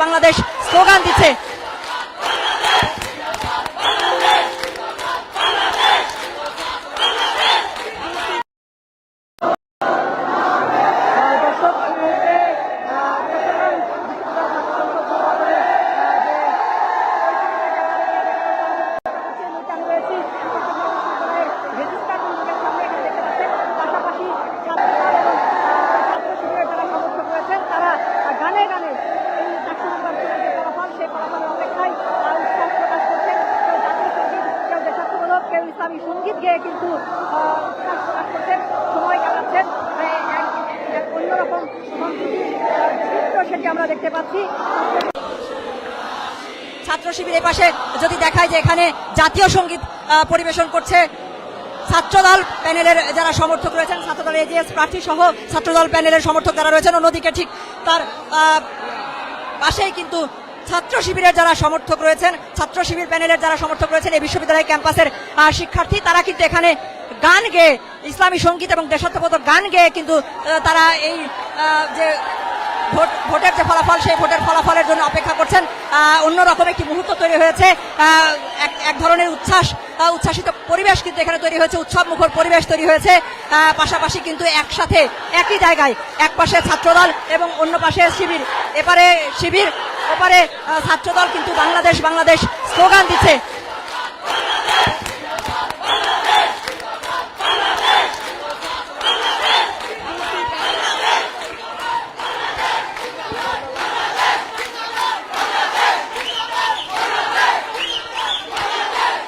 Bangladesh slogan দিচ্ছে গানে গানে এই চারশো নম্বর যে ফলাফল সেই ফলাফলের অপেক্ষায় আহ, উৎসাহ প্রকাশ করছেন কেউ জাতীয় সংগীত কেউ দেশাত্মমূলক কেউ ইসলামী সংগীত গেয়ে কিন্তু আহ, উৎসাহ প্রকাশ করছেন সময় কাটাচ্ছেন আহ, এক- এক অন্যরকম সংস্কৃতি আহ, চিত্র সেটি আমরা দেখতে পাচ্ছি। ছাত্র শিবিরের পাশে যদি দেখায় যে এখানে জাতীয় সংগীত পরিবেশন করছে ছাত্রদল প্যানেলের যারা সমর্থক রয়েছেন, ছাত্রদল এজিএস প্রার্থী সহ ছাত্রদল প্যানেলের সমর্থক যারা রয়েছেন, অন্যদিকে ঠিক তার পাশেই কিন্তু ছাত্র শিবিরের যারা সমর্থক রয়েছেন, ছাত্র শিবির প্যানেলের যারা সমর্থক রয়েছেন এই বিশ্ববিদ্যালয় ক্যাম্পাসের শিক্ষার্থী, তারা কিন্তু এখানে গান গেয়ে, ইসলামী সংগীত এবং দেশাত্মবোধক গান গেয়ে কিন্তু তারা এই যে ভোট, ভোটের যে ফলাফল, সেই ভোটের ফলাফলের জন্য অপেক্ষা করছেন। অন্যরকম একটি মুহূর্ত তৈরি হয়েছে। এক ধরনের উচ্ছ্বাস উচ্ছ্বাসিত পরিবেশ কিন্তু এখানে তৈরি হয়েছে উৎসব মুখর পরিবেশ তৈরি হয়েছে। পাশাপাশি কিন্তু একসাথে, একই জায়গায় এক পাশে ছাত্রদল এবং অন্য পাশে শিবির। এপারে শিবির, ওপারে ছাত্রদল কিন্তু বাংলাদেশ বাংলাদেশ স্লোগান দিচ্ছে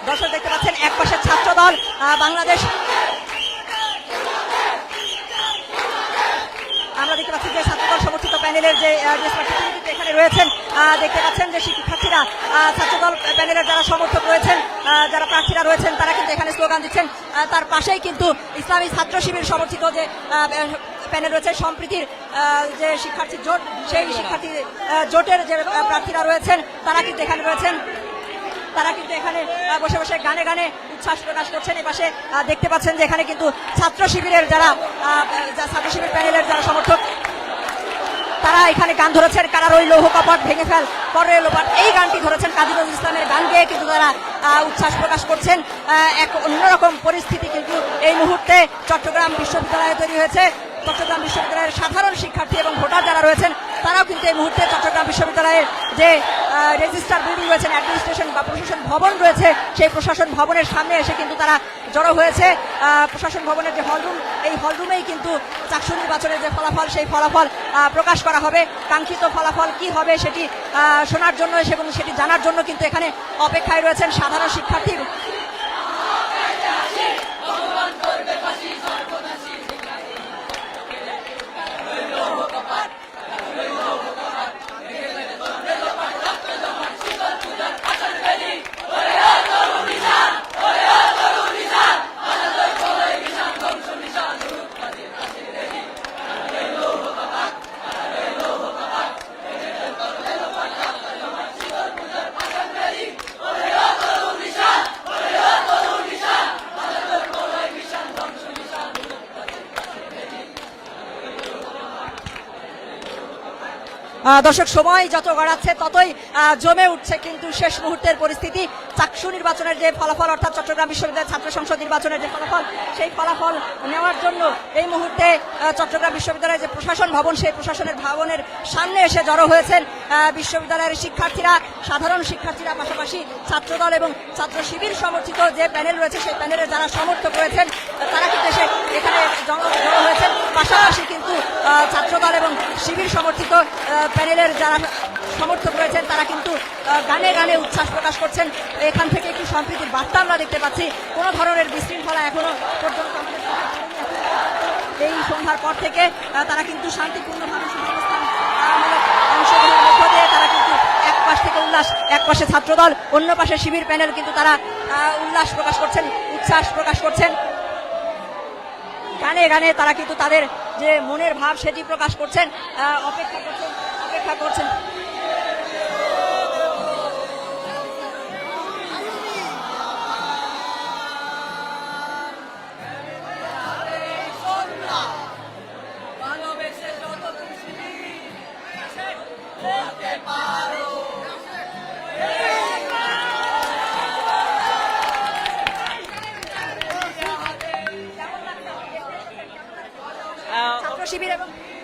দর্শক দেখতে পাচ্ছেন এক আহ, বাংলাদেশ। আমরা দেখতে পাচ্ছি যে ছাত্রদল সমর্থিত প্যানেলের যে এখানে রয়েছেন দেখতে পাচ্ছেন যে শিক্ষার্থীরা ছাত্রদল প্যানেলের যারা সমর্থক রয়েছেন যারা প্রার্থীরা রয়েছেন তারা কিন্তু এখানে স্লোগান দিচ্ছেন। তার পাশেই কিন্তু ইসলামী ছাত্র শিবির সমর্থিত যে প্যানেল রয়েছে সম্প্রীতির যে শিক্ষার্থী জোট সেই শিক্ষার্থী জোটের যে প্রার্থীরা রয়েছেন তারা কিন্তু এখানে রয়েছেন। তারা কিন্তু এখানে বসে বসে গানে গানে উচ্ছ্বাস প্রকাশ করছেন। এই পাশে দেখতে পাচ্ছেন যে এখানে কিন্তু ছাত্র শিবিরের যারা ছাত্র শিবির প্যানেলের যারা সমর্থক, তারা এখানে গান ধরেছেন। কারার ওই লৌহ কপাট ভেঙে ফেল পরে লোপাট। এই গানটি ধরেছেন কাজী নজরুল ইসলামের গান গেয়ে কিন্তু তারা উচ্ছ্বাস প্রকাশ করছেন। এক অন্যরকম পরিস্থিতি কিন্তু এই মুহূর্তে চট্টগ্রাম বিশ্ববিদ্যালয়ে তৈরি হয়েছে। চট্টগ্রাম বিশ্ববিদ্যালয়ের সাধারণ শিক্ষার্থী এবং ভোটার যারা রয়েছেন, তারাও কিন্তু এই মুহূর্তে চট্টগ্রাম বিশ্ববিদ্যালয়ের যে রেজিস্টার বিল্ডিং রয়েছেন অ্যাডমিনিস্ট্রেশন বা প্রশাসন ভবন রয়েছে, সেই প্রশাসন ভবনের সামনে এসে কিন্তু তারা জড়ো হয়েছে। প্রশাসন ভবনের যে হলরুম এই হলরুমেই কিন্তু চাকসু নির্বাচনের যে ফলাফল, সেই ফলাফল প্রকাশ করা হবে। কাঙ্ক্ষিত ফলাফল কি হবে সেটি শোনার জন্য এবং সেটি জানার জন্য কিন্তু এখানে অপেক্ষায় রয়েছেন সাধারণ শিক্ষার্থী দর্শক সময় যত গড়াচ্ছে ততই জমে উঠছে কিন্তু শেষ মুহূর্তের পরিস্থিতি। চাকসু নির্বাচনের যে ফলাফল, অর্থাৎ চট্টগ্রাম বিশ্ববিদ্যালয়ের ছাত্র সংসদ নির্বাচনের যে ফলাফল, সেই ফলাফল নেওয়ার জন্য এই মুহূর্তে চট্টগ্রাম বিশ্ববিদ্যালয়ের যে প্রশাসন ভবন, সেই প্রশাসনের ভবনের সামনে এসে জড়ো হয়েছেন বিশ্ববিদ্যালয়ের শিক্ষার্থীরা, সাধারণ শিক্ষার্থীরা, পাশাপাশি ছাত্রদল এবং ছাত্র শিবির সমর্থিত যে প্যানেল রয়েছে, সেই প্যানেলের যারা সমর্থক রয়েছেন তারা কিন্তু এসে এখানে জড়ো হয়েছেন। পাশাপাশি কিন্তু ছাত্রদল এবং শিবির সমর্থিত প্যানেলের যারা সমর্থক রয়েছেন, তারা কিন্তু গানে গানে উচ্ছ্বাস প্রকাশ করছেন। এখান থেকে একটি সম্প্রীতির বার্তা আমরা দেখতে পাচ্ছি। কোনো ধরনের বিশৃঙ্খলা এখনও পর্যন্ত। এই সন্ধ্যার পর থেকে তারা কিন্তু শান্তিপূর্ণভাবে তারা কিন্তু এক পাশ থেকে উল্লাস, এক পাশে ছাত্রদল, অন্য পাশে শিবির প্যানেল কিন্তু তারা উল্লাস প্রকাশ করছেন, উচ্ছ্বাস প্রকাশ করছেন। গানে গানে তারা কিন্তু তাদের যে মনের ভাব সেটি প্রকাশ করছেন অপেক্ষা করছেন অপেক্ষা করছেন।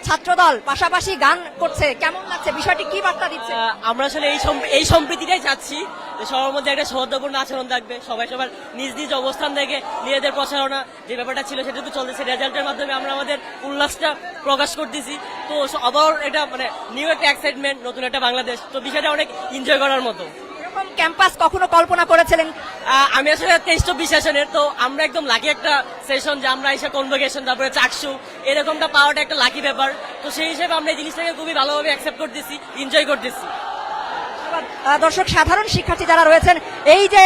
ছাত্রদল পাশাপাশি গান করছে। কেমন লাগছে? বিষয়টি কি বার্তা দিচ্ছে? আমরা আসলে এই এই সম্প্রীতিটাই চাচ্ছি। সবার মধ্যে একটা সৌহার্দ্যপূর্ণ আচরণ থাকবে। সবাই সবার নিজ নিজ অবস্থান থেকে নিজেদের প্রচারণা যে ব্যাপারটা ছিল সেটা তো চলতেছে। রেজাল্টের মাধ্যমে আমরা আমাদের উল্লাসটা প্রকাশ করতেছি। তো আবার এটা মানে নিউ একটা এক্সাইটমেন্ট নতুন একটা বাংলাদেশ। তো বিষয়টা অনেক এনজয় করার মতো। ক্যাম্পাস কখনো কল্পনা করেছিলেন? আমি আসলে তেইশ চব্বিশ সেশনের তো আমরা একদম লাকি একটা সেশন যে আমরা এসে কনভোকেশন তারপরে চাকসু এরকমটা পাওয়াটা একটা লাকি ব্যাপার। তো সেই হিসেবে আমরা এই জিনিসটাকে খুবই ভালোভাবে অ্যাকসেপ্ট করতেছি এনজয় করতেছি। দর্শক, সাধারণ শিক্ষার্থী যারা রয়েছেন, এই যে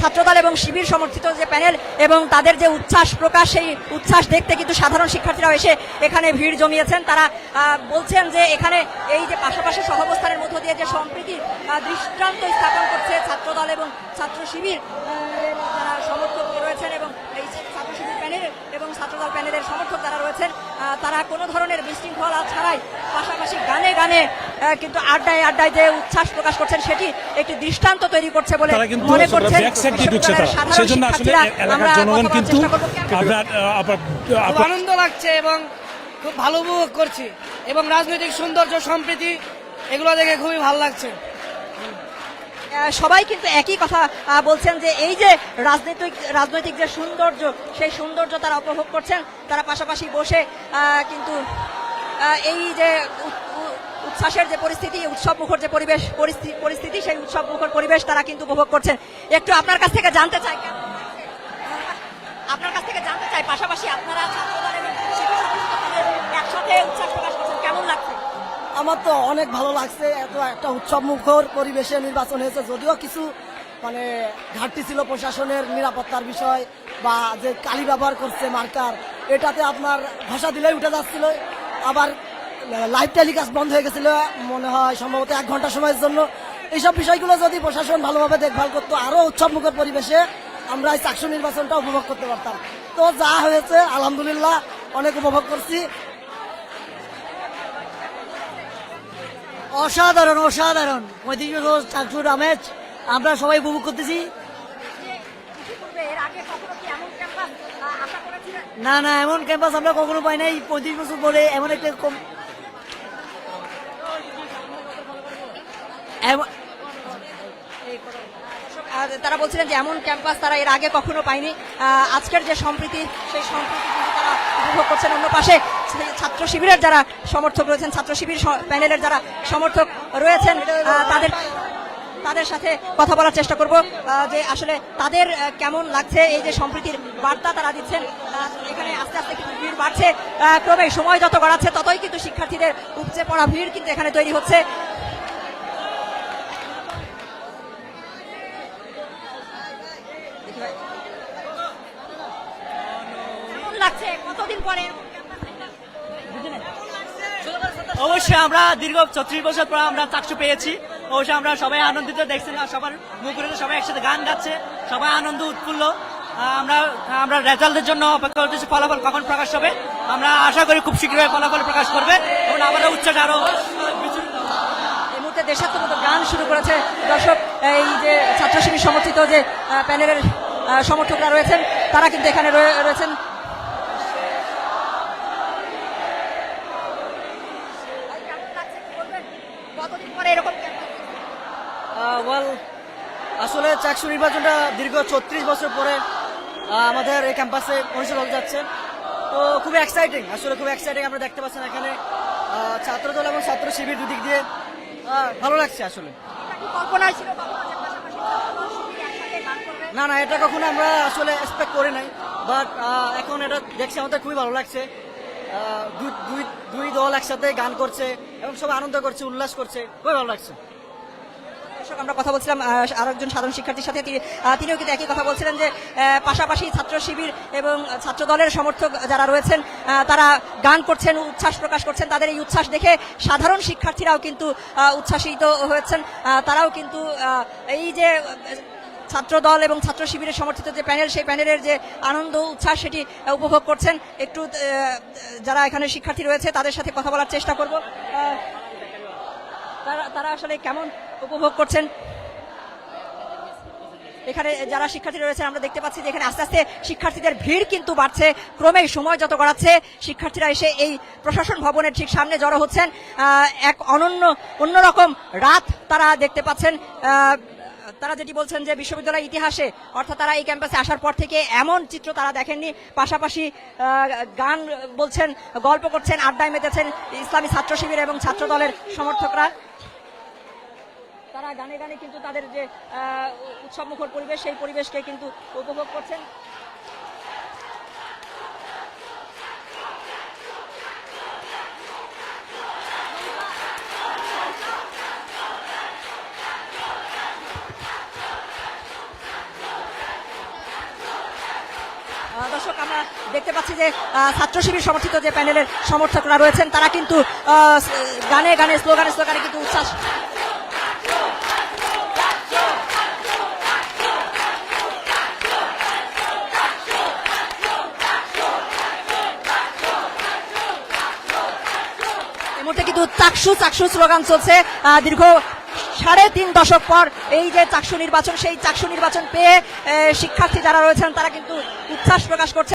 ছাত্রদল এবং শিবির সমর্থিত যে প্যানেল এবং তাদের যে উচ্ছ্বাস প্রকাশ, সেই উচ্ছ্বাস দেখতে কিন্তু সাধারণ শিক্ষার্থীরাও এসে এখানে ভিড় জমিয়েছেন। তারা বলছেন যে এখানে এই যে পাশাপাশি সহাবস্থানের মধ্য দিয়ে যে সম্প্রীতি দৃষ্টান্ত স্থাপন করছে ছাত্রদল এবং ছাত্র শিবির তারা সমর্থক রয়েছেন এবং এই ছাত্র শিবির প্যানেল এবং ছাত্রদল প্যানেলের সমর্থক যারা রয়েছেন তারা কোনো ধরনের বিশৃঙ্খলা ছাড়াই পাশাপাশি গানে গানে কিন্তু আড্ডায় আড্ডায় যে উচ্ছ্বাস প্রকাশ করছেন সেটি একটি দৃষ্টান্ত তৈরি করছে বলে মনে করছেন সেজন্য আসলে এলাকার জনগণ কিন্তু আনন্দ লাগছে এবং খুব ভালো উপভোগ করছি এবং রাজনৈতিক সৌন্দর্য সম্প্রীতি এগুলো দেখে খুবই ভালো লাগছে। সবাই কিন্তু একই কথা বলছেন যে এই যে রাজনৈতিক রাজনৈতিক যে সৌন্দর্য সেই সৌন্দর্য তারা উপভোগ করছেন। তারা পাশাপাশি বসে কিন্তু এই যে উচ্ছ্বাসের যে পরিস্থিতি উৎসব মুখর যে পরিবেশ পরিস্থিতি, সেই উৎসব মুখর পরিবেশ তারা কিন্তু উপভোগ করছেন। একটু আপনার কাছ থেকে জানতে চাই আপনার কাছ থেকে জানতে চাই, পাশাপাশি আপনারা একসাথে উচ্ছ্বাস প্রকাশ করছেন, কেমন লাগছে? আমার তো অনেক ভালো লাগছে, এত একটা উৎসব মুখর পরিবেশে নির্বাচন হয়েছে। যদিও কিছু মানে ঘাটতি ছিল প্রশাসনের নিরাপত্তার বিষয় বা যে কালি ব্যবহার করছে মার্কার, এটাতে আপনার ভাষা দিলেই উঠে যাচ্ছিল। আবার লাইভ টেলিকাস্ট বন্ধ হয়ে গেছিল। মনে হয় সম্ভবত এক ঘণ্টা সময়ের জন্য। এইসব বিষয়গুলো যদি প্রশাসন ভালোভাবে দেখভাল করতো, আরও উৎসব মুখর পরিবেশে আমরা এই চাকসু নির্বাচনটা উপভোগ করতে পারতাম। তো যা হয়েছে, আলহামদুলিল্লাহ, অনেক উপভোগ করছি। অসাধারণ অসাধারণ। পঁয়ত্রিশ চাকসুর আমেজ আমরা সবাই উপভোগ করতেছি। না না, এমন ক্যাম্পাস আমরা কখনো পাই নাই। পঁয়ত্রিশ বছর পরে এমন একটা কম এমন- আর তারা বলছিলেন যে এমন ক্যাম্পাস তারা এর আগে কখনো পায়নি। আজকের যে সম্প্রীতি, সেই সম্প্রীতি তারা উপভোগ করছেন অন্য পাশে। ছাত্র শিবিরের যারা সমর্থক রয়েছেন, ছাত্র শিবির প্যানেলের যারা সমর্থক রয়েছেন তাদের তাদের সাথে কথা বলার চেষ্টা করব যে আসলে তাদের কেমন লাগছে এই যে সম্প্রীতির বার্তা তারা দিচ্ছেন। এখানে আস্তে আস্তে কিন্তু ভিড় বাড়ছে। ক্রমে সময় যত গড়াচ্ছে, ততই কিন্তু শিক্ষার্থীদের উপচে পড়া ভিড় কিন্তু এখানে তৈরি হচ্ছে কেমন লাগছে কতদিন পরে এরকম campus দেখলাম? অবশ্যই আমরা দীর্ঘ ছত্রিশ বছর পর আমরা চাকসু পেয়েছি। অবশ্যই আমরা সবাই আনন্দিত দেখছেন আর সবার মুখে সবাই একসাথে গান গাচ্ছে সবাই আনন্দ উৎফুল্ল। আমরা আমরা রেজাল্টের জন্য অপেক্ষা করতেছি ফলাফল কখন প্রকাশ হবে? আমরা আশা করি খুব শীঘ্রই ফলাফল প্রকাশ করবে এবং আমাদের উচ্চাস আরও এই মুহূর্তে দেশাত্মবোধক গান শুরু করেছে দর্শক এই যে ছাত্রশিবির সমর্থিত যে প্যানেলের সমর্থকরা রয়েছেন তারা কিন্তু এখানে রয়ে- রয়েছেন। এরকম? ওয়েল আসলে চাকসু নির্বাচনটা দীর্ঘ ছত্রিশ বছর পরে আমাদের এই ক্যাম্পাসে অনুষ্ঠিত হতে যাচ্ছে তো খুবই এক্সাইটিং আসলে খুব এক্সাইটিং আমরা দেখতে পাচ্ছেন এখানে আহ, ছাত্রদল এবং ছাত্র শিবির দুদিক দিয়ে ভালো লাগছে আসলে? না না এটা কখনো আমরা আসলে এক্সপেক্ট করি নাই বাট এখন এটা দেখছি আমাদের খুবই ভালো লাগছে দুই- দুই দল একসাথে গান করছে এবং সব আনন্দ করছে উল্লাস করছে। খুবই ভালো লাগছে। আমরা কথা বলছিলাম আহ, আরেকজন সাধারণ শিক্ষার্থীর সাথে। তিনি- তিনিও কিন্তু একই কথা বলছিলেন যে পাশাপাশি ছাত্র শিবির এবং ছাত্র দলের সমর্থক যারা রয়েছেন তারা গান করছেন উচ্ছ্বাস প্রকাশ করছেন। তাদের এই উচ্ছ্বাস দেখে সাধারণ শিক্ষার্থীরাও কিন্তু উচ্ছ্বাসিত হয়েছেন। তারাও কিন্তু এই যে আহ, ছাত্র দল এবং ছাত্র শিবিরের সমর্থিত যে প্যানেল সেই প্যানেলের যে আনন্দ উচ্ছ্বাস সেটি উপভোগ করছেন। একটু যারা এখানে শিক্ষার্থী রয়েছে তাদের সাথে কথা বলার চেষ্টা করব। তারা তারা আসলে কেমন উপভোগ করছেন? এখানে যারা শিক্ষার্থী রয়েছে আমরা দেখতে পাচ্ছি যে এখানে আস্তে আস্তে শিক্ষার্থীদের ভিড় কিন্তু বাড়ছে। ক্রমেই সময় যত গড়াচ্ছে শিক্ষার্থীরা এসে এই প্রশাসন ভবনের ঠিক সামনে জড়ো হচ্ছেন। এক অনন্য অন্যরকম রাত তারা দেখতে পাচ্ছেন। তারা যেটি বলছেন যে বিশ্ববিদ্যালয়ের ইতিহাসে, অর্থাৎ তারা এই ক্যাম্পাসে আসার পর থেকে এমন চিত্র তারা দেখেননি। পাশাপাশি গান বলছেন, গল্প করছেন, আড্ডায় মেতেছেন ইসলামী ছাত্র শিবির এবং ছাত্র দলের সমর্থকরা। তারা গানে গানে কিন্তু তাদের যে উৎসবমুখর পরিবেশ, সেই পরিবেশকে কিন্তু উপভোগ করছেন। দেখতে পাচ্ছি যে ছাত্র শিবির সমর্থিত যে প্যানেলের সমর্থকরা রয়েছেন, তারা কিন্তু গানে গানে, স্লোগানে স্লোগানে কিন্তু উচ্ছ্বাস মুহূর্তে কিন্তু চাকসু চাকসু স্লোগান চলছে। দীর্ঘ সাড়ে তিন দশক পর এই যে চাকসু নির্বাচন, সেই চাকসু নির্বাচন পেয়ে শিক্ষার্থী যারা রয়েছেন, তারা কিন্তু উচ্ছ্বাস প্রকাশ করছে।